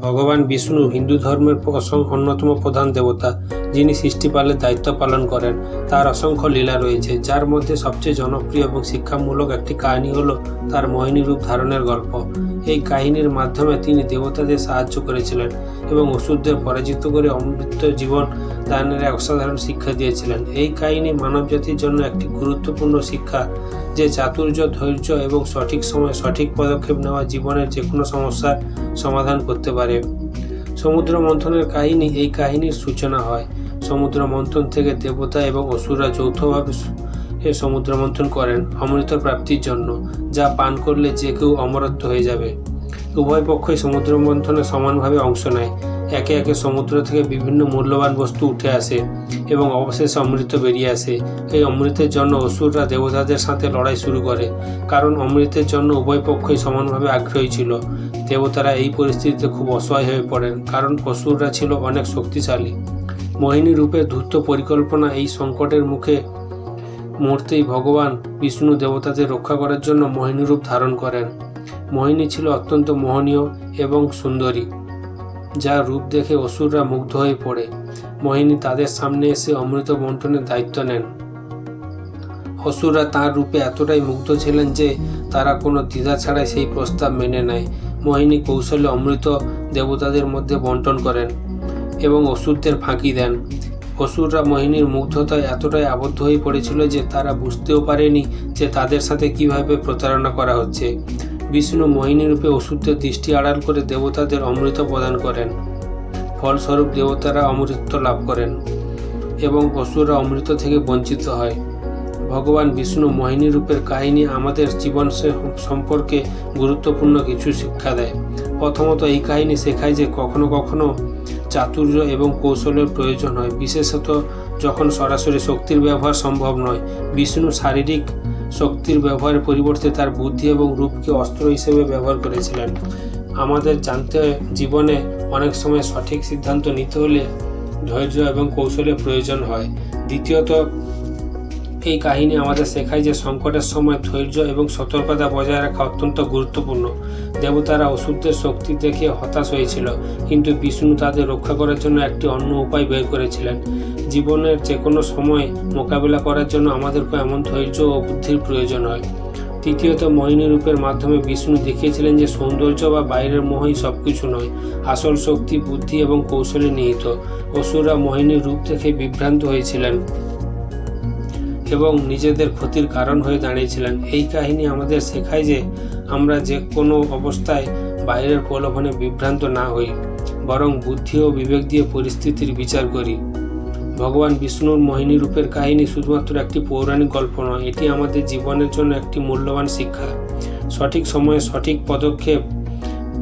ভগবান বিষ্ণু হিন্দু ধর্মের অন্যতম প্রধান দেবতা, যিনি সৃষ্টিপালের দায়িত্ব পালন করেন, তার অসংখ্য লীলা রয়েছে, যার মধ্যে সবচেয়ে জনপ্রিয় এবং শিক্ষামূলক একটি কাহিনী হল তার মোহিনী রূপ ধারণের গল্প। এই কাহিনীর মাধ্যমে তিনি দেবতাদের সাহায্য করেছিলেন এবং অসুরদের পরাজিত করে অমৃত জীবন দানের এক অসাধারণ শিক্ষা দিয়েছিলেন। এই কাহিনী মানবজাতির জন্য একটি গুরুত্বপূর্ণ শিক্ষা যে চাতুর্য, ধৈর্য এবং সঠিক সময়ে সঠিক পদক্ষেপ নেওয়া জীবনের যে কোনো সমস্যার সমাধান করতে পারে। সমুদ্র মন্থনের কাহিনী এই কাহিনীর সূচনা হয়। সমুদ্র মন্থন থেকে দেবতা এবং অসুররা যৌথভাবে সমুদ্র মন্থন করেন অমৃত প্রাপ্তির জন্য, যা পান করলে যে কেউ অমরত্ব হয়ে যাবে। উভয় পক্ষই সমুদ্র মন্থনে সমানভাবে অংশ নেয়। একে একে সমুদ্র থেকে বিভিন্ন মূল্যবান বস্তু উঠে আসে এবং অবশেষে অমৃত বেরিয়ে আসে। এই অমৃতের জন্য অসুররা দেবতাদের সাথে লড়াই শুরু করে, কারণ অমৃতের জন্য উভয় পক্ষই সমানভাবে আগ্রহী ছিল। দেবতারা এই পরিস্থিতিতে খুব অসহায় হয়ে পড়েন, কারণ অসুররা ছিল অনেক শক্তিশালী। মোহিনী রূপের ধূর্ত পরিকল্পনা এই সংকটের মুখে মুহূর্তেই ভগবান বিষ্ণু দেবতাদের রক্ষা করার জন্য মোহিনী রূপ ধারণ করেন। মোহিনী ছিল অত্যন্ত মোহনীয় এবং সুন্দরী, যার রূপ দেখে অসুররা মুগ্ধ হয়ে পড়ে। মোহিনী তাদের সামনে এসে অমৃত বন্টনের দায়িত্ব নেন। অসুররা তাঁর রূপে এতটাই মুগ্ধ ছিলেন যে তারা কোনো দ্বিধা ছাড়াই সেই প্রস্তাব মেনে নেয়। মোহিনী কৌশলে অমৃত দেবতাদের মধ্যে বন্টন করেন এবং অসুরদের ফাঁকি দেন। অসুররা মোহিনীর মুগ্ধতায় এতটাই আবদ্ধ হয়ে পড়েছিল যে তারা বুঝতেও পারেনি যে তাদের সাথে কীভাবে প্রতারণা করা হচ্ছে। বিষ্ণু মোহিনী রূপে অসুরদের দৃষ্টি আড়াল করে দেবতাদের অমৃত প্রদান করেন। ফলস্বরূপ দেবতারা অমৃত লাভ করেন এবং অসুররা অমৃত থেকে বঞ্চিত হয়। ভগবান বিষ্ণু মোহিনী রূপের কাহিনী আমাদের জীবন সম্পর্কে গুরুত্বপূর্ণ কিছু শিক্ষা দেয়। প্রথমত এই কাহিনী শেখায় যে কখনো কখনো চাতুর্য এবং কৌশলের প্রয়োজন হয়। বিশেষত যখন সরাসরি শক্তির ব্যবহার সম্ভব নয়। বিষ্ণু শারীরিক শক্তির ব্যবহারের পরিবর্তে তার বুদ্ধি এবং রূপকে অস্ত্র হিসেবে ব্যবহার করেছিলেন। আমাদের জানতে জীবনে অনেক সময় সঠিক সিদ্ধান্ত নিতে হলে ধৈর্য এবং কৌশলের প্রয়োজন হয়। দ্বিতীয়ত এই কাহিনী আমাদের শেখায় যে সংকটের সময় ধৈর্য এবং সতর্কতা বজায় রাখা অত্যন্ত গুরুত্বপূর্ণ। দেবতারা অসুরদের শক্তি দেখে হতাশ হয়েছিল, কিন্তু বিষ্ণু তাদের রক্ষা করার জন্য একটি অন্য উপায় বের করেছিলেন। জীবনের যে কোনো সময় মোকাবিলা করার জন্য আমাদেরকে এমন ধৈর্য ও বুদ্ধির প্রয়োজন হয়। তৃতীয়ত, মোহিনী রূপের মাধ্যমে বিষ্ণু দেখিয়েছিলেন যে সৌন্দর্য বা বাইরের মোহই সব কিছু নয়, আসল শক্তি, বুদ্ধি এবং কৌশলে নিহিত। অসুররা মোহিনীর রূপ দেখে বিভ্রান্ত হয়েছিলেন। এবং নিজেদের ক্ষতির কারণ হয়ে দাঁড়িয়েছিলেন। এই কাহিনী আমাদের শেখায় যে আমরা যে কোনো অবস্থায় বাইরের প্রলোভনে বিভ্রান্ত না হই, বরং বুদ্ধি ও বিবেক দিয়ে পরিস্থিতির বিচার করি। ভগবান বিষ্ণুর মোহিনী রূপের কাহিনী শুধুমাত্র একটি পৌরাণিক গল্প নয়, এটি আমাদের জীবনের জন্য একটি মূল্যবান শিক্ষা। সঠিক সময়ে সঠিক পদক্ষেপ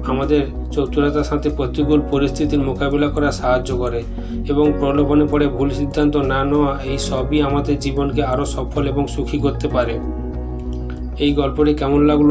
আমাদের চতুরতার সাথে প্রতিকূল পরিস্থিতির মোকাবিলা করা সাহায্য করে এবং প্রলোভনে পড়ে ভুল সিদ্ধান্ত না নেওয়া এই সবই আমাদের জীবনকে আরও সফল এবং সুখী করতে পারে। এই গল্পটি কেমন লাগল?